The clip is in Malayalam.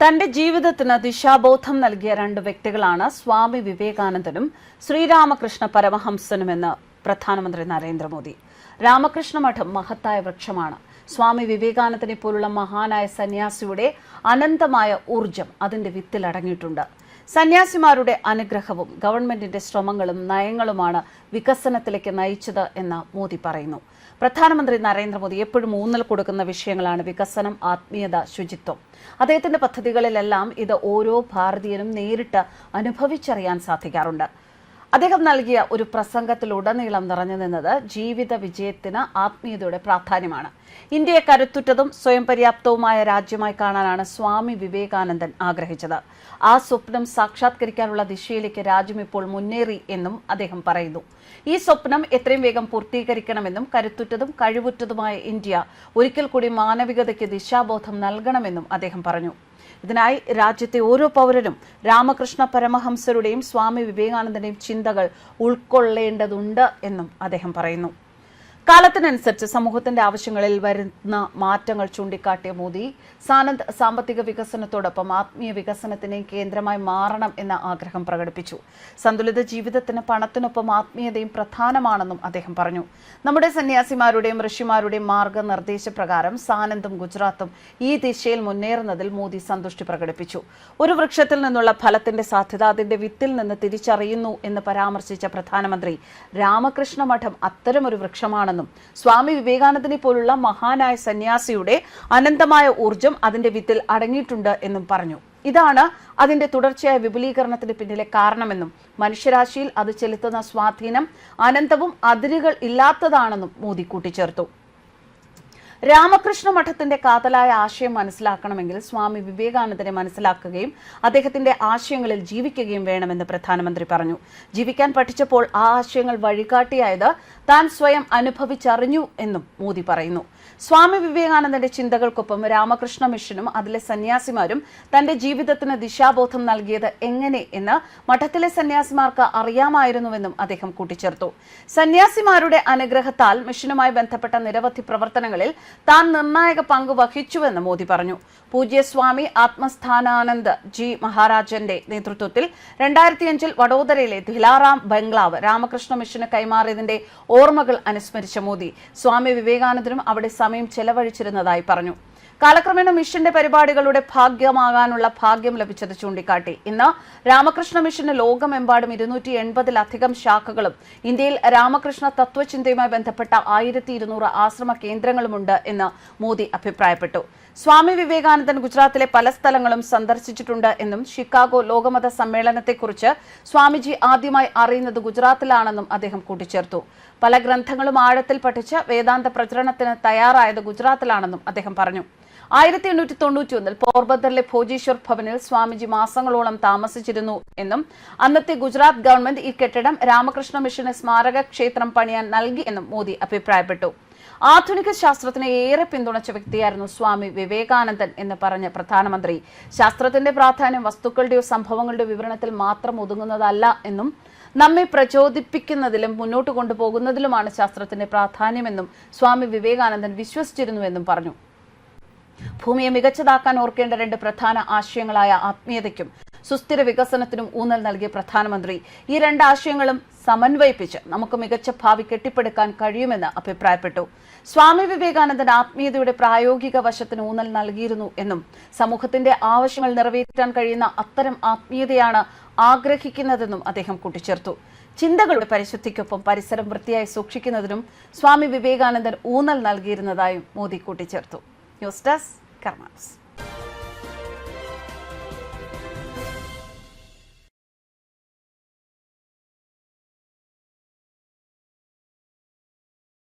തന്റെ ജീവിതത്തിന് ദിശാബോധം നൽകിയ രണ്ട് വ്യക്തികളാണ് സ്വാമി വിവേകാനന്ദനും ശ്രീരാമകൃഷ്ണ പരമഹംസനുമെന്ന് പ്രധാനമന്ത്രി നരേന്ദ്രമോദി. രാമകൃഷ്ണ മഠം മഹത്തായ വൃക്ഷമാണ്. സ്വാമി വിവേകാനന്ദനെ പോലുള്ള മഹാനായ സന്യാസിയുടെ അനന്തമായ ഊർജം അതിന്റെ വിത്തിൽ അടങ്ങിയിട്ടുണ്ട്. സന്യാസിമാരുടെ അനുഗ്രഹവും ഗവൺമെന്റിന്റെ ശ്രമങ്ങളും നയങ്ങളുമാണ് വികസനത്തിലേക്ക് നയിച്ചത് എന്ന് മോദി പറയുന്നു. പ്രധാനമന്ത്രി നരേന്ദ്രമോദി എപ്പോഴും ഊന്നൽ കൊടുക്കുന്ന വിഷയങ്ങളാണ് വികസനം ആത്മീയത ശുചിത്വം. അദ്ദേഹത്തിന്റെ പദ്ധതികളിലെല്ലാം ഇത് ഓരോ ഭാരതീയനും നേരിട്ട് അനുഭവിച്ചറിയാൻ സാധിക്കാറുണ്ട്. അദ്ദേഹം നൽകിയ ഒരു പ്രസംഗത്തിലുടനീളം നിറഞ്ഞു നിന്നത് ജീവിത വിജയത്തിന് ആത്മീയതയുടെ പ്രാധാന്യമാണ്. ഇന്ത്യയെ കരുത്തുറ്റതും സ്വയം പര്യാപ്തവുമായ രാജ്യമായി കാണാനാണ് സ്വാമി വിവേകാനന്ദൻ ആഗ്രഹിച്ചത്. ആ സ്വപ്നം സാക്ഷാത്കരിക്കാനുള്ള ദിശയിലേക്ക് രാജ്യം ഇപ്പോൾ മുന്നേറി എന്നും അദ്ദേഹം പറയുന്നു. ഈ സ്വപ്നം എത്രയും വേഗം പൂർത്തീകരിക്കണമെന്നും കരുത്തുറ്റതും കഴിവുറ്റതുമായ ഇന്ത്യ ഒരിക്കൽ കൂടി മാനവികതയ്ക്ക് ദിശാബോധം നൽകണമെന്നും അദ്ദേഹം പറഞ്ഞു. ഇതിനായി രാജ്യത്തെ ഓരോ പൗരനും രാമകൃഷ്ണ പരമഹംസരുടെയും സ്വാമി വിവേകാനന്ദന്റെയും ചിന്തകൾ ഉൾക്കൊള്ളേണ്ടതുണ്ട് എന്നും അദ്ദേഹം പറയുന്നു. കാലത്തിനനുസരിച്ച് സമൂഹത്തിന്റെ ആവശ്യങ്ങളിൽ വരുന്ന മാറ്റങ്ങൾ ചൂണ്ടിക്കാട്ടിയ മോദി സാനന്ദ് സാമ്പത്തിക വികസനത്തോടൊപ്പം ആത്മീയ വികസനത്തിനെയും കേന്ദ്രമായി മാറണം എന്ന ആഗ്രഹം പ്രകടിപ്പിച്ചു. സന്തുലിത ജീവിതത്തിന് പണത്തിനൊപ്പം ആത്മീയതയും പ്രധാനമാണെന്നും അദ്ദേഹം പറഞ്ഞു. നമ്മുടെ സന്യാസിമാരുടെയും ഋഷിമാരുടെയും മാർഗനിർദ്ദേശപ്രകാരം സാനന്ദും ഗുജറാത്തും ഈ ദിശയിൽ മുന്നേറുന്നതിൽ മോദി സന്തുഷ്ടി പ്രകടിപ്പിച്ചു. ഒരു വൃക്ഷത്തിൽ നിന്നുള്ള ഫലത്തിന്റെ സാധ്യത അതിന്റെ വിത്തിൽ നിന്ന് തിരിച്ചറിയുന്നു എന്ന് പരാമർശിച്ച പ്രധാനമന്ത്രി രാമകൃഷ്ണ മഠം അത്തരമൊരു വൃക്ഷമാണെന്നും സ്വാമി വിവേകാനന്ദനെ പോലുള്ള മഹാനായ സന്യാസിയുടെ അനന്തമായ ഊർജം അതിന്റെ വിത്തിൽ അടങ്ങിയിട്ടുണ്ട് എന്നും പറഞ്ഞു. ഇതാണ് അതിന്റെ തുടർച്ചയായ വിപുലീകരണത്തിന് പിന്നിലെ കാരണമെന്നും മനുഷ്യരാശിയിൽ അത് ചെലുത്തുന്ന സ്വാധീനം അനന്തവും അതിരുകൾ ഇല്ലാത്തതാണെന്നും മോദി കൂട്ടിച്ചേർത്തു. രാമകൃഷ്ണ മഠത്തിന്റെ കാതലായ ആശയം മനസ്സിലാക്കണമെങ്കിൽ സ്വാമി വിവേകാനന്ദനെ മനസ്സിലാക്കുകയും അദ്ദേഹത്തിന്റെ ആശയങ്ങളിൽ ജീവിക്കുകയും വേണമെന്ന് പ്രധാനമന്ത്രി പറഞ്ഞു. ജീവിക്കാൻ പഠിച്ചപ്പോൾ ആ ആശയങ്ങൾ വഴികാട്ടിയായത് താൻ സ്വയം അനുഭവിച്ചറിഞ്ഞു എന്നും മോദി പറയുന്നു. സ്വാമി വിവേകാനന്ദന്റെ ചിന്തകൾക്കൊപ്പം രാമകൃഷ്ണ മിഷനും അതിലെ സന്യാസിമാരും തന്റെ ജീവിതത്തിന് ദിശാബോധം നൽകിയത് എങ്ങനെ എന്ന് മഠത്തിലെ സന്യാസിമാർക്ക് അറിയാമായിരുന്നുവെന്നും അദ്ദേഹം കൂട്ടിച്ചേർത്തു. സന്യാസിമാരുടെ അനുഗ്രഹത്താൽ മിഷനുമായി ബന്ധപ്പെട്ട നിരവധി പ്രവർത്തനങ്ങളിൽ താൻ നിർണായക പങ്ക് വഹിച്ചുവെന്ന് മോദി പറഞ്ഞു. പൂജ്യസ്വാമി ആത്മസ്ഥാനാനന്ദ് ജി മഹാരാജന്റെ നേതൃത്വത്തിൽ രണ്ടായിരത്തി അഞ്ചിൽ വഡോദരയിലെ ധിലാറാം ബംഗ്ലാവ് രാമകൃഷ്ണ മിഷന് കൈമാറിയതിന്റെ ഓർമ്മകൾ അനുസ്മരിച്ച മോദി. സ്വാമി വിവേകാനന്ദനും അവിടെ സമയം ചെലവഴിച്ചിരുന്നതായി പറഞ്ഞു. കാലക്രമേണ മിഷന്റെ പരിപാടികളുടെ ഭാഗ്യമാകാനുള്ള ഭാഗ്യം ലഭിച്ചത് ചൂണ്ടിക്കാട്ടി. ഇന്ന് രാമകൃഷ്ണ മിഷന് ലോകമെമ്പാടും ഇരുന്നൂറ്റി എൺപതിലധികം ശാഖകളും ഇന്ത്യയിൽ രാമകൃഷ്ണ തത്വചിന്തയുമായി ബന്ധപ്പെട്ട ആയിരത്തി ഇരുന്നൂറ് ആശ്രമ കേന്ദ്രങ്ങളുമുണ്ട് എന്ന് മോദി അഭിപ്രായപ്പെട്ടു. സ്വാമി വിവേകാനന്ദൻ ഗുജറാത്തിലെ പല സ്ഥലങ്ങളും സന്ദർശിച്ചിട്ടുണ്ട് എന്നും ഷിക്കാഗോ ലോകമത സമ്മേളനത്തെക്കുറിച്ച് സ്വാമിജി ആദ്യമായി അറിയുന്നത് ഗുജറാത്തിലാണെന്നും അദ്ദേഹം കൂട്ടിച്ചേർത്തു. പല ഗ്രന്ഥങ്ങളും ആഴത്തിൽ പഠിച്ച് വേദാന്ത പ്രചരണത്തിന് തയ്യാറായത് ഗുജറാത്തിലാണെന്നും അദ്ദേഹം പറഞ്ഞു. ആയിരത്തി എണ്ണൂറ്റി തൊണ്ണൂറ്റി ഒന്നിൽ പോർബന്ദറിലെ ഭോജീശ്വർ ഭവനിൽ സ്വാമിജി മാസങ്ങളോളം താമസിച്ചിരുന്നു എന്നും അന്നത്തെ ഗുജറാത്ത് ഗവൺമെന്റ് ഈ കെട്ടിടം രാമകൃഷ്ണ മിഷന് സ്മാരക ക്ഷേത്രം പണിയാൻ നൽകി എന്നും മോദി അഭിപ്രായപ്പെട്ടു. ആധുനിക ശാസ്ത്രത്തിനെ ഏറെ പിന്തുണച്ച വ്യക്തിയായിരുന്നു സ്വാമി വിവേകാനന്ദൻ എന്ന് പറഞ്ഞ പ്രധാനമന്ത്രി. ശാസ്ത്രത്തിന്റെ പ്രാധാന്യം വസ്തുക്കളുടെയോ സംഭവങ്ങളുടെയോ വിവരണത്തിൽ മാത്രം ഒതുങ്ങുന്നതല്ല എന്നും നമ്മെ പ്രചോദിപ്പിക്കുന്നതിലും മുന്നോട്ട് കൊണ്ടുപോകുന്നതിലുമാണ് ശാസ്ത്രത്തിന്റെ പ്രാധാന്യമെന്നും സ്വാമി വിവേകാനന്ദൻ വിശ്വസിച്ചിരുന്നുവെന്നും പറഞ്ഞു. ഭൂമിയെ മികച്ചതാക്കാൻ ഓർക്കേണ്ട രണ്ട് പ്രധാന ആശയങ്ങളായ ആത്മീയതയ്ക്കും സുസ്ഥിര വികസനത്തിനും ഊന്നൽ നൽകിയ പ്രധാനമന്ത്രി. ഈ രണ്ട് ആശയങ്ങളും സമന്വയിപ്പിച്ച് നമുക്ക് മികച്ച ഭാവി കെട്ടിപ്പടുക്കാൻ കഴിയുമെന്ന് അഭിപ്രായപ്പെട്ടു. സ്വാമി വിവേകാനന്ദൻ ആത്മീയതയുടെ പ്രായോഗിക വശത്തിന് ഊന്നൽ നൽകിയിരുന്നു എന്നും സമൂഹത്തിന്റെ ആവശ്യങ്ങൾ നിറവേറ്റാൻ കഴിയുന്ന അത്തരം ആത്മീയതയാണ് ആഗ്രഹിക്കുന്നതെന്നും അദ്ദേഹം കൂട്ടിച്ചേർത്തു. ചിന്തകളുടെ പരിശുദ്ധിക്കൊപ്പം പരിസരം വൃത്തിയായി സൂക്ഷിക്കുന്നതിനും സ്വാമി വിവേകാനന്ദൻ ഊന്നൽ നൽകിയിരുന്നതായും മോദി കൂട്ടിച്ചേർത്തു. News desk karmas